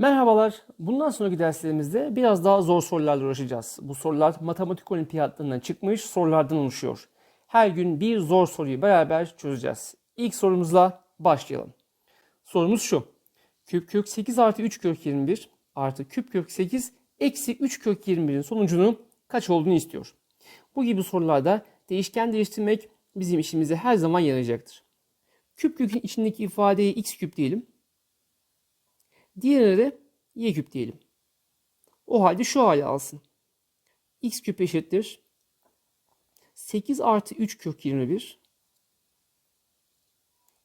Merhabalar. Bundan sonraki derslerimizde biraz daha zor sorularla uğraşacağız. Bu sorular matematik olimpiyatlarından çıkmış sorulardan oluşuyor. Her gün bir zor soruyu beraber çözeceğiz. İlk sorumuzla başlayalım. Sorumuz şu. Küp kök 8 artı 3 kök 21 artı küp kök 8 eksi 3 kök 21'in sonucunun kaç olduğunu istiyor. Bu gibi sorularda değişken değiştirmek bizim işimize her zaman yarayacaktır. Küp kökün içindeki ifadeye x küp diyelim. Diğerine de y küp diyelim. O halde şu hali alsın. x küp eşittir. 8 artı 3 kök 21.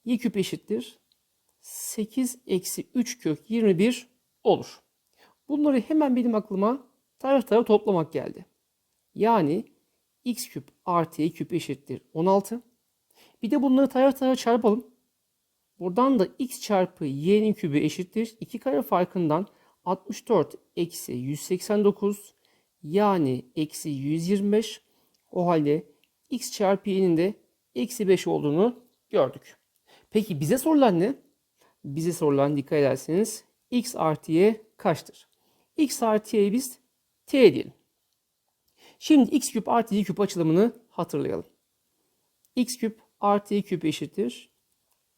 y küp eşittir. 8 eksi 3 kök 21 olur. Bunları hemen benim aklıma taraf tarafa toplamak geldi. Yani x küp artı y küp eşittir 16. Bir de bunları taraf tarafa çarpalım. Buradan da x çarpı y'nin kübü eşittir. 2 kare farkından 64 eksi 189 yani eksi 125. O halde x çarpı y'nin de eksi 5 olduğunu gördük. Peki bize sorulan ne? Bize sorulan dikkat ederseniz x artı y kaçtır? x artı y'yi biz t diyelim. Şimdi x küp artı y küp açılımını hatırlayalım. x küp artı y küp eşittir.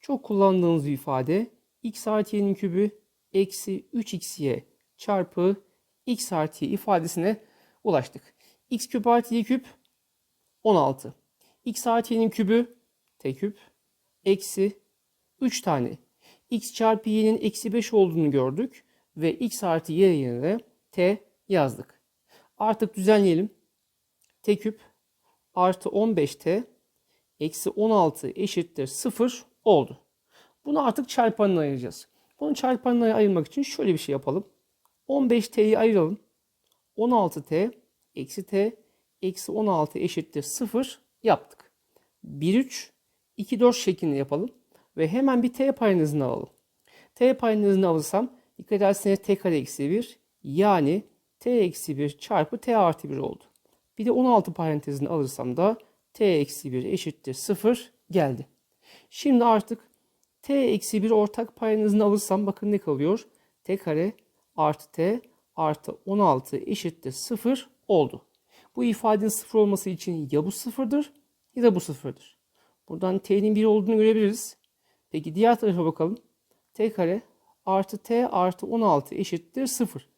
Çok kullandığımız bir ifade x artı y'nin kübü eksi 3xy çarpı x artı y ifadesine ulaştık. x küp artı y küp 16. x artı y'nin kübü t küp eksi 3 tane. x çarpı y'nin eksi 5 olduğunu gördük ve x artı y yerine t yazdık. Artık düzenleyelim. t küp artı 15t eksi 16 eşittir 0 oldu. Bunu artık çarpanına ayıracağız. Bunu çarpanına ayırmak için şöyle bir şey yapalım. 15t'yi ayıralım. 16t eksi t eksi 16 eşittir 0 yaptık. 1 3 2 4 şeklinde yapalım. Ve hemen bir t paranızını alalım. t paranızını alırsam dikkat ederseniz t kare eksi 1 yani t eksi 1 çarpı t artı 1 oldu. Bir de 16 parantezini alırsam da t eksi 1 eşittir 0 geldi. Şimdi artık t eksi 1 ortak payanızını alırsam bakın ne kalıyor? t kare artı t artı 16 eşittir 0 oldu. Bu ifadenin 0 olması için ya bu sıfırdır ya da bu sıfırdır. Buradan t'nin 1 olduğunu görebiliriz. Peki diğer tarafa bakalım. t kare artı t artı 16 eşittir 0.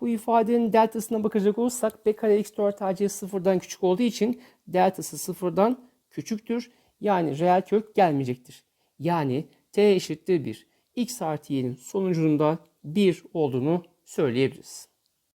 Bu ifadenin deltasına bakacak olursak b kare eksi 4 ac sıfırdan küçük olduğu için deltası sıfırdan küçüktür. Yani reel kök gelmeyecektir. Yani t eşittir 1. x artı y'nin sonucunda 1 olduğunu söyleyebiliriz.